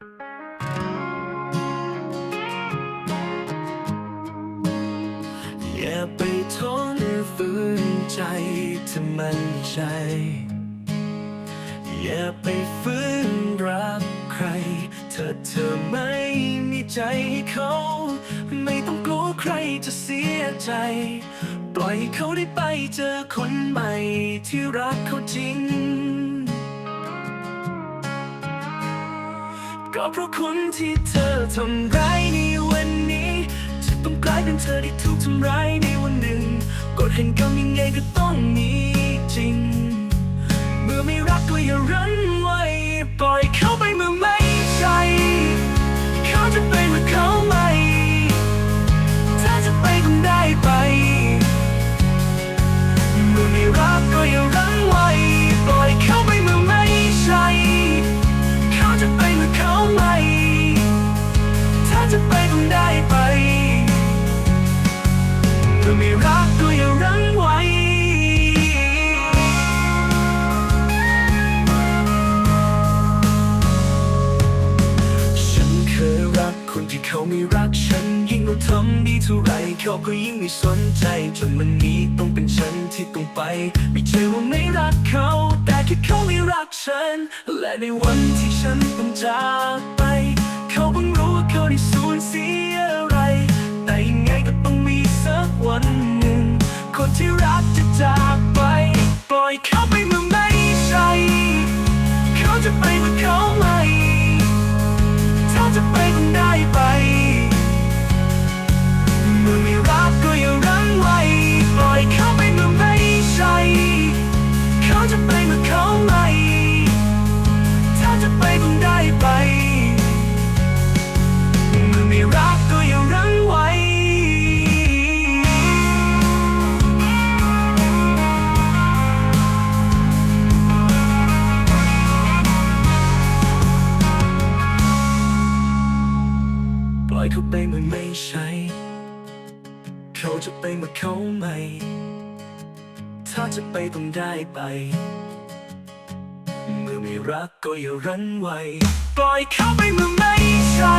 อย่าไปทนฝืนใจถ้ามันใจ อย่าไปฝืนรักใคร เธอเธอไม่มีใจให้เขา ไม่ต้องกลัวใครจะเสียใจ ปล่อยเขาได้ไปเจอคนใหม่ที่รักเขาจริง ก็เพราะคนที่เธอทำร้ายในวันนี้จะต้องกลายเป็นเธอที่ถูกทำร้ายในวันหนึ่งกฎแห่งกรรมยังไงก็ต้องมีจริง เมื่อไม่รักก็อย่ารั้นไว้ปล่อยเขาไปเมื่อไม่ใช่เขาจะไปเมื่อเขาไม่ถ้าจะไปต้องได้ไป เมื่อไม่รักก็อย่ารั้น อไม่รักก็อย่ารั้งไว้ฉันเคยรักคนที่เขาไม่รักฉันยิ่งเราทำดีเท่าไรเขาก็ยิ่งไม่สนใจ จนวันนี้ต้องเป็นฉันที่ต้องไป ไม่ใช่ว่าไม่รักเขา แต่แค่เขาไม่รักฉัน และในวันที่ฉันต้องจากไป เขาเพิ่งรู้ว่าเขาได้สูญเสีย เไปเมื่อไม่ใช่ เขาจะไปเมื่อเขาไม่ ถ้าจะไปต้องได้ไป เมื่อไม่รักก็อย่ารั้นไว้ ปล่อยเขาไปเมื่อไม่ใช่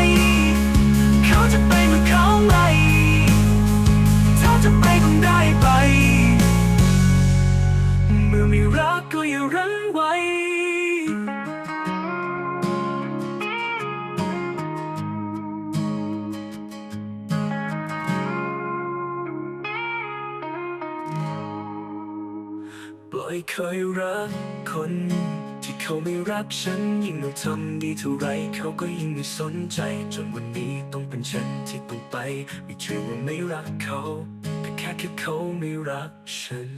เขาจะไปเมื่อเขาไม่ ถ้าจะไปต้องได้ไป เมื่อไม่รักก็อย่ารั้น ปล่อยเคยรักคน ที่เขาไม่รักฉันยิ่งเราทำดีเท่าไรเขาก็ยิ่งไม่สนใจ จนวันนี้ต้องเป็นฉันที่ต้องไป ไม่ใช่ว่าไม่รักเขาแต่แค่แค่เขาไม่รักฉัน